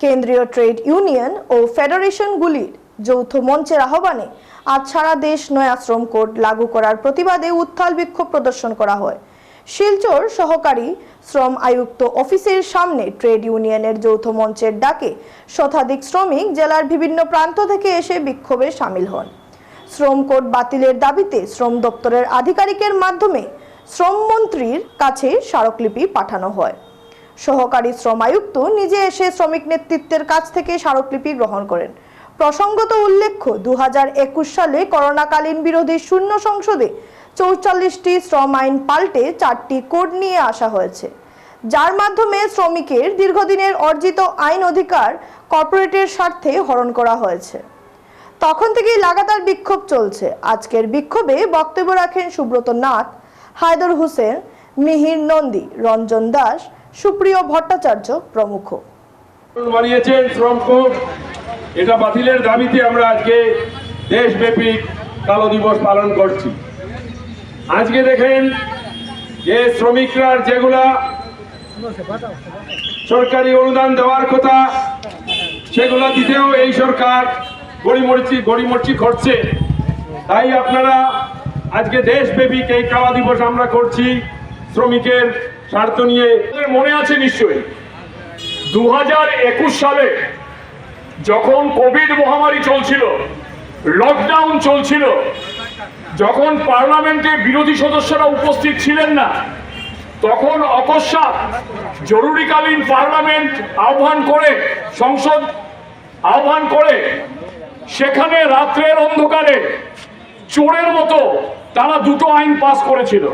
কেন্দ্রীয় trade union ও ফেডারেশনগুলির যৌথ মঞ্চের আহ্বানে আজ সারা দেশ নয়া শ্রম কোড লাগু করার প্রতিবাদে উত্থাল বিক্ষোভ প্রদর্শন করা হয়। শিলচর সহকারী শ্রম আয়ুক্ত অফিসের সামনে ট্রেড ইউনিয়নের যৌথ মঞ্চের ডাকে শতাধিক শ্রমিক জেলার বিভিন্ন প্রান্ত থেকে এসে বিক্ষোভে সামিল হন। শ্রম কোড বাতিলের দাবিতে শ্রম দপ্তরের আধিকারিকের মাধ্যমে শ্রমমন্ত্রীর কাছে স্মারকলিপি পাঠানো হয়। সহকারী শ্রম আয়ুক্ত নিজে এসে শ্রমিক নেতৃত্বের কাছ থেকে স্মারকলিপি গ্রহণ করেন। প্রসঙ্গত উল্লেখ্য, দুহাজার একুশ সালে করোনাকালীন বিরোধী শূন্য সংসদে চৌচল্লিশটি শ্রম আইন পাল্টে চারটি কোড নিয়ে আসা হয়েছে। যার মাধ্যমে শ্রমিকের দীর্ঘদিনের অর্জিত আইন অধিকার কর্পোরেটের স্বার্থে হরণ করা হয়েছে। তখন থেকেই লাগাতার বিক্ষোভ চলছে। আজকের বিক্ষোভে বক্তব্য রাখেন সুব্রত নাথ, হায়দর হোসেন, মিহির নন্দী, রঞ্জন দাস সুপ্রিয় ভট্টাচার্য প্রমুখ। বানিয়েছেন শ্রম কোড এটা বাতিলের দাবিতে আমরা আজকে দেশব্যাপী কালো দিবস পালন করছি। আজকে দেখেন যে শ্রমিকরা যেগুলা সরকারি অনুদান দেওয়ার কথা, সেগুলা দিতেও এই সরকার গড়িমরিচি, গড়িমর্চি করছে। তাই আপনারা আজকে দেশব্যাপী এই কালা দিবস আমরা করছি। শ্রমিকের স্বার্থ নিয়ে মনে আছে নিশ্চয়ই। দু হাজার একুশ সালে যখন কোভিড মহামারী চলছিল, লকডাউন চলছিল, যখন পার্লামেন্টে বিরোধী সদস্যরা উপস্থিত ছিলেন না, তখন অকস্মাৎ জরুরিকালীন পার্লামেন্ট আহ্বান করে, সংসদ আহ্বান করে, সেখানে রাত্রের অন্ধকারে চোরের মতো তারা দুটো আইন পাস করেছিল।